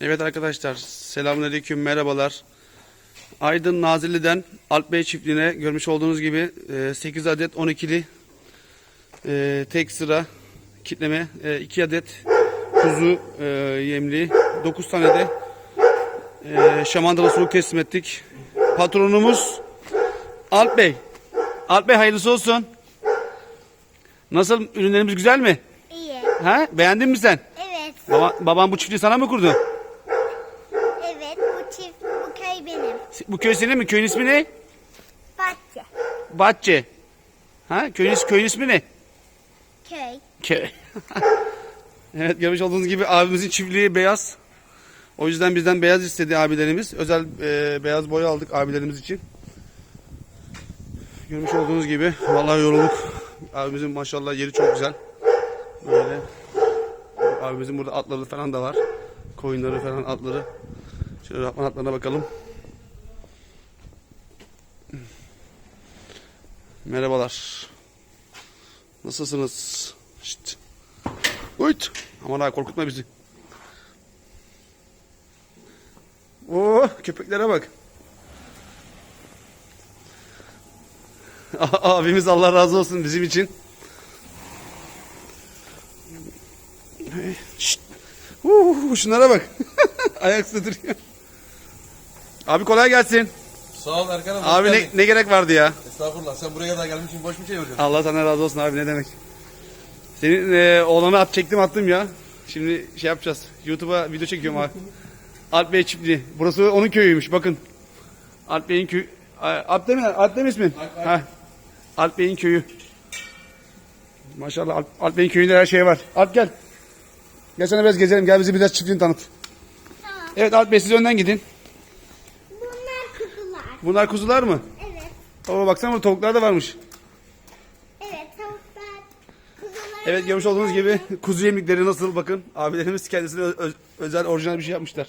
Evet arkadaşlar selamünaleyküm merhabalar. Aydın Nazilli'den Alp Bey çiftliğine görmüş olduğunuz gibi e, 8 adet 12'li e, tek sıra kitleme 2 adet kuzu e, yemli 9 tane de e, şamandıra sulu teslim ettik. Patronumuz Alp Bey. Alp Bey hayırlısı olsun. Nasıl ürünlerimiz güzel mi? İyi. Ha? Beğendin mi sen? Evet. Baba, baban bu çiftliği sana mı kurdu? Bu köy benim. Bu köy senin mi? Köyün ismi ne? Bahçe. Batçe. Ha? Köyün, köyün ismi ne? Köy. Köy. evet görmüş olduğunuz gibi abimizin çiftliği beyaz. O yüzden bizden beyaz istedi abilerimiz. Özel e, beyaz boya aldık abilerimiz için. Görmüş olduğunuz gibi vallahi yorulduk. Abimizin maşallah yeri çok güzel. Böyle. Abimizin burada atları falan da var. Koyunları falan atları. Şöyle Rahman atlarına bakalım. Merhabalar. Nasılsınız? Şşt. Uyut. Aman ha korkutma bizi. Oo köpeklere bak. Abimiz Allah razı olsun bizim için. Şşt. Uuu, şunlara bak. Ayakta duruyor. Abi kolay gelsin. Sağ ol Erkan abi. Abi ne, ne gerek vardı ya? Estağfurullah sen buraya kadar gelmişsin boş mu çeviriyorsun? Allah sana razı olsun abi ne demek. Senin e, oğlanı at çektim attım ya. Şimdi şey yapacağız. YouTube'a video çekiyorum abi. Alp Bey çiftliği. Burası onun köyüymüş bakın. Alp Bey'in köyü. Alp değil mi? Alp değil mi ismin? Alp, Alp. Ha. Alp Bey'in köyü. Maşallah Alp, Alp Bey'in köyünde her şey var. Alp gel. Gel sana biraz gezelim. Gel bizi biraz çiftliğini tanıt. Tamam. Evet Alp Bey siz önden gidin. Bunlar kuzular. Mı? Evet. Oo baksana burada tavuklar da varmış. Evet. Tavuklar. Kuzular. Evet görmüş olduğunuz gibi kuzu yemlikleri nasıl bakın. Abilerimiz kendisine özel orijinal bir şey yapmışlar.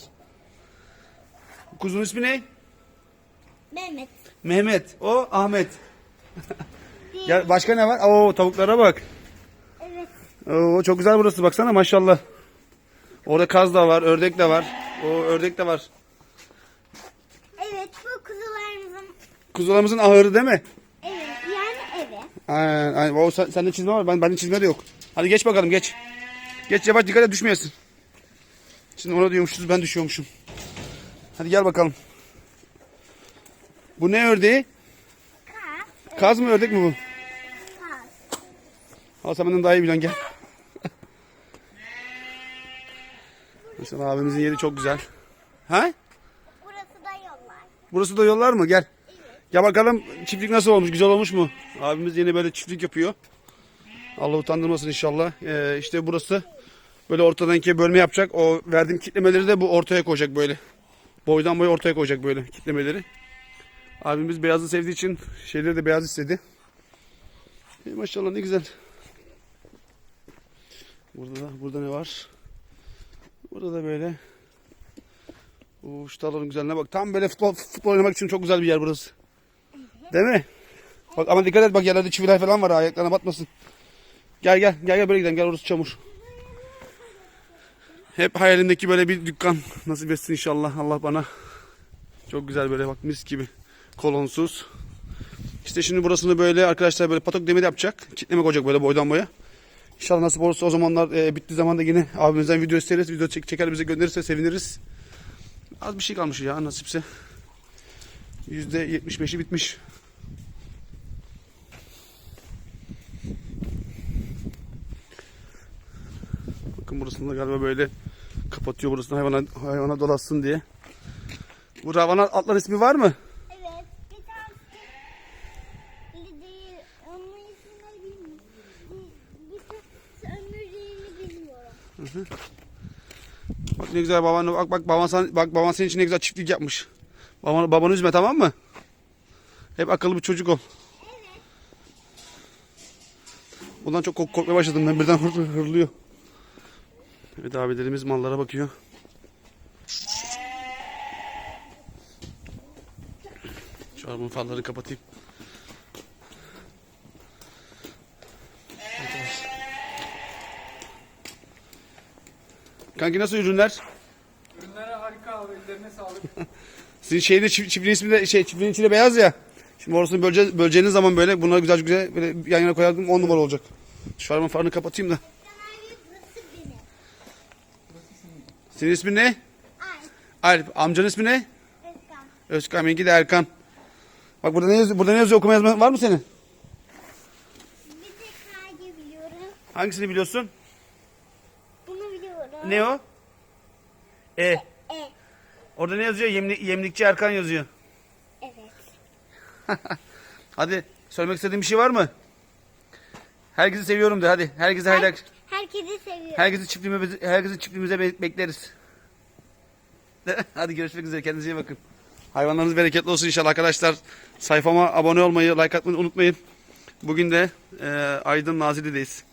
Kuzunun ismi ne? Mehmet. Mehmet. O Ahmet. Gel başka ne var? Oo tavuklara bak. Evet. Oo çok güzel burası baksana maşallah. Orada kaz da var, ördek de var. O ördek de var. Evet. Bu kuzularımızın. Ahırı değil mi? Evet. Yani evi. Aynen, aynen. O sen, sende çizme var. Ben bende çizme de yok. Hadi geç bakalım geç. Geç yavaş dikkat et düşmeyesin. Şimdi ona diyormuşuz ben düşüyormuşum. Hadi gel bakalım. Bu ne ördeği? Kaz. Kaz mı ördek mi bu? Kaz. Al sen benden daha iyi biliyorsun gel. Mesela abimizin yeri çok güzel. Ha? Burası da yollar. Burası da yollar mı? Gel. Gel bakalım çiftlik nasıl olmuş? Güzel olmuş mu? Abimiz yeni böyle çiftlik yapıyor. Allah utandırmasın inşallah. Ee, işte burası böyle ortadan bölme yapacak. O verdiğim kitlemeleri de bu ortaya koyacak böyle. Boydan boya ortaya koyacak böyle kitlemeleri. Abimiz beyazı sevdiği için şeyleri de beyaz istedi. E, maşallah ne güzel. Burada da burada ne var? Burada da böyle. Oo, şu tarlanın güzelliğine bak. Tam böyle futbol, futbol oynamak için çok güzel bir yer burası. Değil mi? Bak ama dikkat et bak yerlerde çiviler falan var ayaklarına batmasın. Gel gel gel gel böyle gidelim gel orası çamur. Hep hayalimdeki böyle bir dükkan nasip etsin inşallah Allah bana. Çok güzel böyle bak mis gibi kolonsuz. İşte şimdi burasını böyle arkadaşlar böyle patok demir yapacak. Kitleme koyacak böyle boydan boya. İnşallah nasip olursa o zamanlar e, bittiği zaman da yine abimizden video isteriz. Video çek, çeker bize gönderirse seviniriz. Az bir şey kalmış ya nasipse. %75'i bitmiş. Bakın burasını da galiba böyle kapatıyor burasını hayvana, hayvana dolaşsın diye. Bu ravana atlar ismi var mı? Evet. Bir tanesi değil. Onun ismini bilmiyorum. Bir, bir tanesi ömürlüğünü bilmiyorum. Bak ne güzel baban bak bak baban sen, bak baban senin için ne güzel çiftlik yapmış. Babanı, babanı üzme tamam mı? Hep akıllı bir çocuk ol. Bundan çok kork- korkmaya başladım ben birden hır- hırlıyor. Evet abilerimiz mallara bakıyor. Şu arabanın farlarını kapatayım. Kanki nasıl ürünler? Ürünler Harika abi ellerine sağlık. Sizin şeyde çift, çiftliğin ismi de şey çiftliğin içi de beyaz ya. Şimdi orasını bölece, böleceğiniz zaman böyle bunları güzel güzel böyle yan yana koyardım 10 numara olacak. Şu arabanın farını kapatayım da. Burası benim. Senin ismin ne? Ay. Alp. Amcanın ismi ne? Özkan. Özkan. Benimki de Erkan. Bak burada ne yazıyor? Burada ne yazıyor? Okuma yazma var mı senin? Bir tek K'yı biliyorum. Hangisini biliyorsun? Bunu biliyorum. Ne o? E. E. Orada ne yazıyor? Yemli, yemlikçi Erkan yazıyor. Evet. Hadi söylemek istediğin bir şey var mı? Herkesi seviyorum de hadi. Herkese hayırlı ak- Herkesi seviyorum. Herkesi çiftliğimize, herkesi çiftliğimize be- bekleriz. Hadi görüşmek üzere. Kendinize iyi bakın. Hayvanlarınız bereketli olsun inşallah arkadaşlar. Sayfama abone olmayı, like atmayı unutmayın. Bugün de e, Aydın Nazilli'deyiz.